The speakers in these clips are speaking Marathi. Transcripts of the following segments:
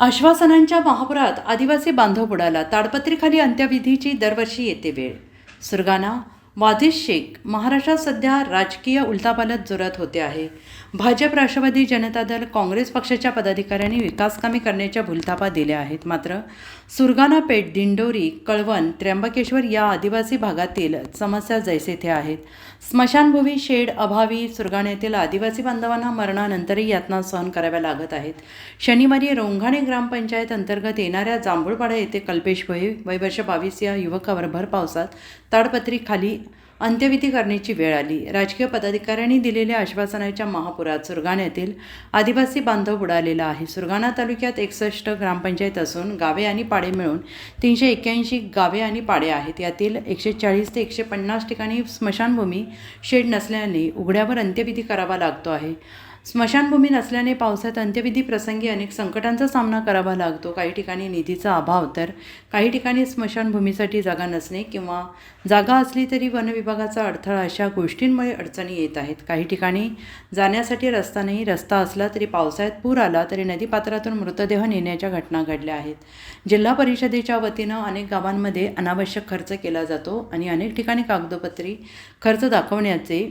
आश्वासनांच्या महापुरात आदिवासी बांधव बुडाला ताडपत्रीखाली अंत्यविधीची दरवर्षी येते वेळ. सुरगाणा वादिश शेख महाराष्ट्रात सध्या राजकीय उलथापालथ जोरात होते आहे. भाजप राष्ट्रवादी जनता दल काँग्रेस पक्षाच्या पदाधिकाऱ्यांनी विकासकामे करण्याच्या भूलथापा दिल्या आहेत. मात्र सुरगाणा पेठ दिंडोरी कळवण त्र्यंबकेश्वर या आदिवासी भागातील समस्या जैसे थे आहेत. स्मशानभूमी शेड अभावी सुरगाण्यातील आदिवासी बांधवांना मरणानंतरही यातना सहन कराव्या लागत आहेत. शनिवारी रोंघाणे ग्रामपंचायत अंतर्गत येणाऱ्या जांभूळपाडा येथे कल्पेश भोई वय वर्ष बावीस या युवकावर भर पावसात ताडपत्री खाली अंत्यविधी करण्याची वेळ आली. राजकीय पदाधिकाऱ्यांनी दिलेल्या आश्वासनाच्या महापुरात सुरगाण्यातील आदिवासी बांधव बुडालेला आहे. सुरगाणा तालुक्यात एकसष्ट ग्रामपंचायत असून गावे आणि पाडे मिळून तीनशे एक्क्याऐंशी गावे आणि पाडे आहेत. यातील एकशे चाळीस ते एकशे पन्नास ठिकाणी स्मशानभूमी शेड नसल्याने उघड्यावर अंत्यविधी करावा लागतो आहे. स्मशानभूमी नसल्याने पावसात अंत्यविधी प्रसंगी अनेक संकटांचा सामना करावा लागतो. काही ठिकाणी निधीचा अभाव तर काही ठिकाणी स्मशानभूमीसाठी जागा नसणे किंवा जागा असली तरी वनविभागाचा अडथळा अशा गोष्टींमुळे अडचणी येत आहेत. काही ठिकाणी जाण्यासाठी रस्ता नाही रस्ता असला तरी पावसाळ्यात पूर आला तरी नदीपात्रातून मृतदेह नेण्याच्या घटना घडल्या आहेत. जिल्हा परिषदेच्या वतीनं अनेक गावांमध्ये अनावश्यक खर्च केला जातो आणि अनेक ठिकाणी कागदोपत्री खर्च दाखवण्याचे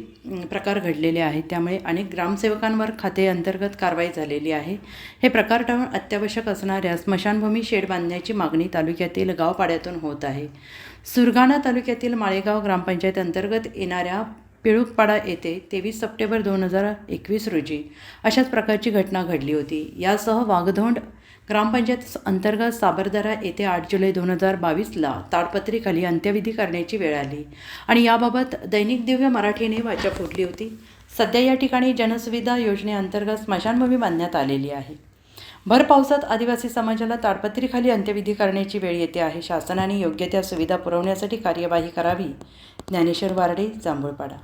प्रकार घडलेले आहेत. त्यामुळे अनेक ग्रामसेवकांवर खाते अंतर्गत कारवाई झालेली आहे. हे प्रकार टाळून अत्यावश्यक असणाऱ्या स्मशानभूमी शेड बांधण्याची मागणी तालुक्यातील गावपाड्यातून होत आहे. सुरगाणा तालुक्यातील माळेगाव ग्रामपंचायत अंतर्गत येणाऱ्या पिळुकपाडा येथे तेवीस सप्टेंबर दोन हजार एकवीस रोजी अशाच प्रकारची घटना घडली होती. यासह वाघधोंड ग्रामपंचायत अंतर्गत साबरदरा येथे आठ जुलै दोन हजार बावीसला ताडपत्रीखाली अंत्यविधी करण्याची वेळ आली आणि याबाबत दैनिक दिव्य मराठीने वाचा फुटली होती. सध्या या ठिकाणी जनसुविधा योजनेअंतर्गत स्मशानभूमी बांधण्यात आलेली आहे. भर पावसात आदिवासी समाजाला ताडपत्रीखाली अंत्यविधी करण्याची वेळ येते आहे. शासनाने योग्य त्या सुविधा पुरवण्यासाठी कार्यवाही करावी. ज्ञानेश्वर वारडे जांभूळपाडा.